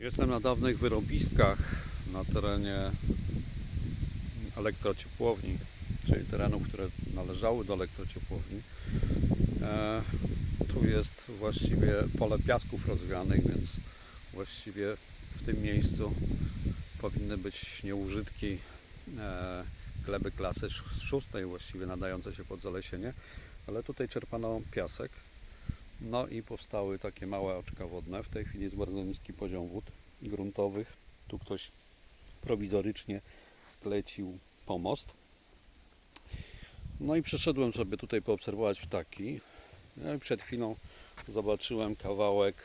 Jestem na dawnych wyrobiskach na terenie elektrociepłowni, czyli terenów, które należały do elektrociepłowni. E, tu jest właściwie pole piasków rozwianych, więc właściwie w tym miejscu powinny być nieużytki e, gleby klasy sz- szóstej, właściwie nadające się pod zalesienie, ale tutaj czerpano piasek. No i powstały takie małe oczka wodne. W tej chwili jest bardzo niski poziom wód gruntowych. Tu ktoś prowizorycznie sklecił pomost. No i przeszedłem sobie tutaj poobserwować ptaki. No i przed chwilą zobaczyłem kawałek,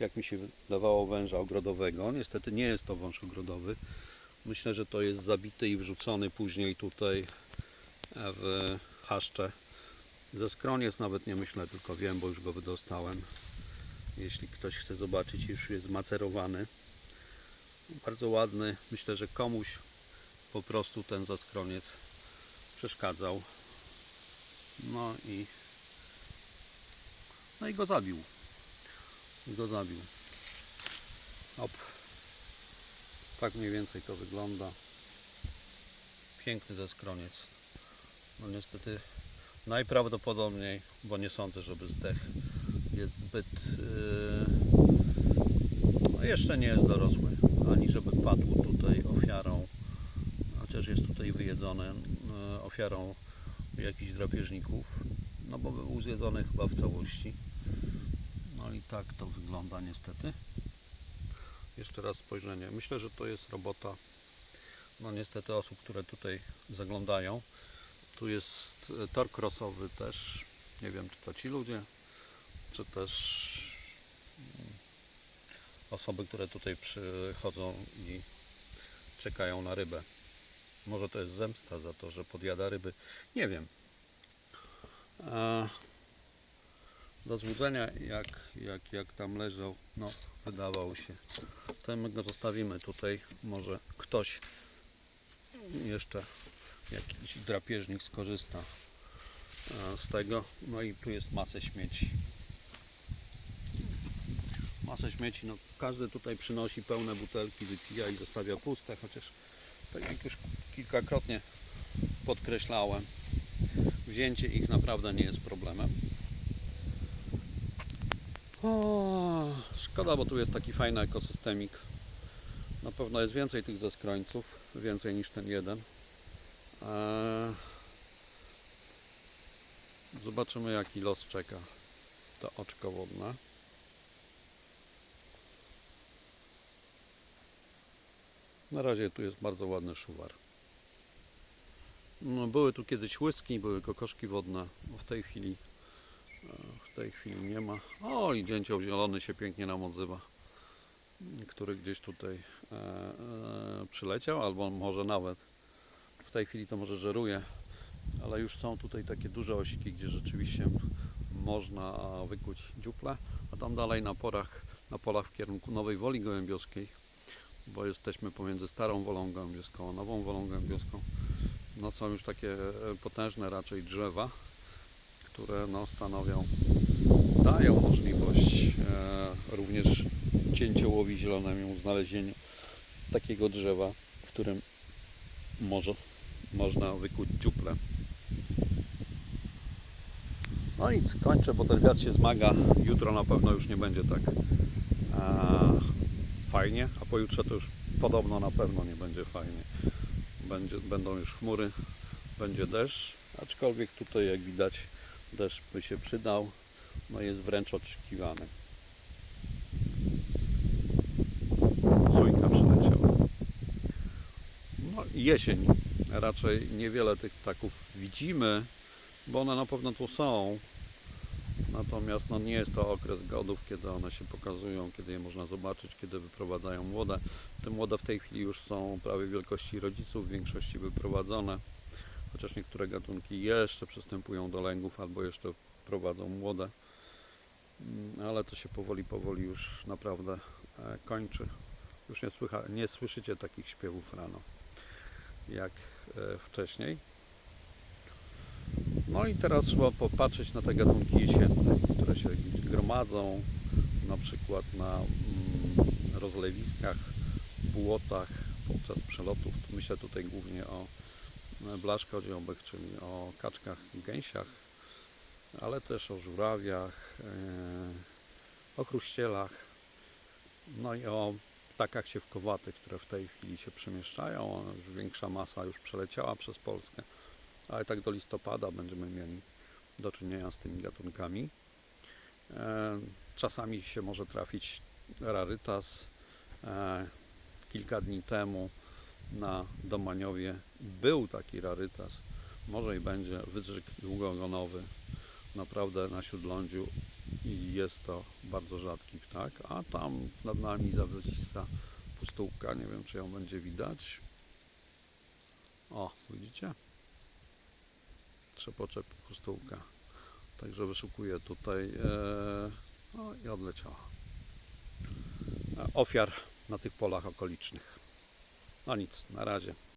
jak mi się wydawało, węża ogrodowego. Niestety nie jest to wąż ogrodowy. Myślę, że to jest zabity i wrzucony później tutaj w chaszcze. Ze skroniec nawet nie myślę, tylko wiem, bo już go wydostałem. Jeśli ktoś chce zobaczyć, już jest macerowany. Bardzo ładny. Myślę, że komuś po prostu ten zaskroniec przeszkadzał. No i no i go zabił. I go zabił. Op. Tak mniej więcej to wygląda. Piękny zaskroniec. No niestety najprawdopodobniej, bo nie sądzę, żeby zdech jest zbyt yy, no jeszcze nie jest dorosły, ani żeby padł tutaj ofiarą, chociaż jest tutaj wyjedzony yy, ofiarą jakichś drapieżników, no bo był zjedzony chyba w całości. No i tak to wygląda niestety. Jeszcze raz spojrzenie. Myślę, że to jest robota no niestety osób, które tutaj zaglądają. Tu jest e, tor crossowy też. Nie wiem, czy to ci ludzie, czy też mm, osoby, które tutaj przychodzą i czekają na rybę. Może to jest zemsta za to, że podjada ryby. Nie wiem. Do złudzenia, jak, jak, jak tam leżał, no wydawało się. To my go zostawimy tutaj. Może ktoś jeszcze jakiś drapieżnik skorzysta e, z tego. No i tu jest masę śmieci. Masę śmieci, no każdy tutaj przynosi pełne butelki, wypija i zostawia puste, chociaż tak jak już kilkakrotnie podkreślałem, wzięcie ich naprawdę nie jest problemem. O, szkoda, bo tu jest taki fajny ekosystemik. Na pewno jest więcej tych zaskrońców, więcej niż ten jeden. Eee, Zobaczymy jaki los czeka to oczko wodne. Na razie tu jest bardzo ładny szuwar. No, były tu kiedyś łyski, były kokoszki wodne. W tej chwili e, w tej chwili nie ma. O i dzięcioł zielony się pięknie nam odzywa który gdzieś tutaj e, e, przyleciał, albo może nawet tej chwili to może żeruje, ale już są tutaj takie duże osiki, gdzie rzeczywiście można wykuć dziuple, a tam dalej na porach, na polach w kierunku Nowej Woli Gołębiowskiej, bo jesteśmy pomiędzy starą Wolą Gołębiowską a nową Wolą Gołębiowską, no są już takie e, potężne raczej drzewa, które no stanowią, dają możliwość e, również cięciołowi zielonemu znalezieniu takiego drzewa, w którym może można wykuć dziuple. No i kończę, bo ten wiatr się zmaga. Jutro na pewno już nie będzie tak a, fajnie, a pojutrze to już podobno na pewno nie będzie fajnie. Będzie, będą już chmury, będzie deszcz, aczkolwiek tutaj jak widać deszcz by się przydał, no jest wręcz oczekiwany. Sójka przyleciała. No i jesień. Raczej niewiele tych ptaków widzimy, bo one na pewno tu są. Natomiast no, nie jest to okres godów, kiedy one się pokazują, kiedy je można zobaczyć, kiedy wyprowadzają młode. Te młode w tej chwili już są prawie wielkości rodziców, w większości wyprowadzone. Chociaż niektóre gatunki jeszcze przystępują do lęgów albo jeszcze prowadzą młode. Mm, Ale to się powoli, powoli już naprawdę e, kończy. Już nie, słycha, nie słyszycie takich śpiewów rano jak e, wcześniej. No i teraz trzeba popatrzeć na te gatunki jesienne, które się gromadzą, na przykład na mm, rozlewiskach, błotach podczas przelotów. Myślę tutaj głównie o e, blaszkodziobych, czyli o kaczkach i gęsiach, ale też o żurawiach, e, o chruścielach, no i o ptakach siewkowatych, które w tej chwili się przemieszczają. Większa masa już przeleciała przez Polskę, ale tak do listopada będziemy mieli do czynienia z tymi gatunkami. E, Czasami się może trafić rarytas. E, Kilka dni temu na Domaniowie był taki rarytas. Może i będzie wydrzyk długogonowy. Naprawdę na śródlądziu i jest to bardzo rzadki ptak. A tam nad nami zawisa pustułka. Nie wiem, czy ją będzie widać. O, widzicie? Trzepocze pustułka. Także wyszukuję tutaj e, no i odleciała. E, Ofiar na tych polach okolicznych. No nic, na razie.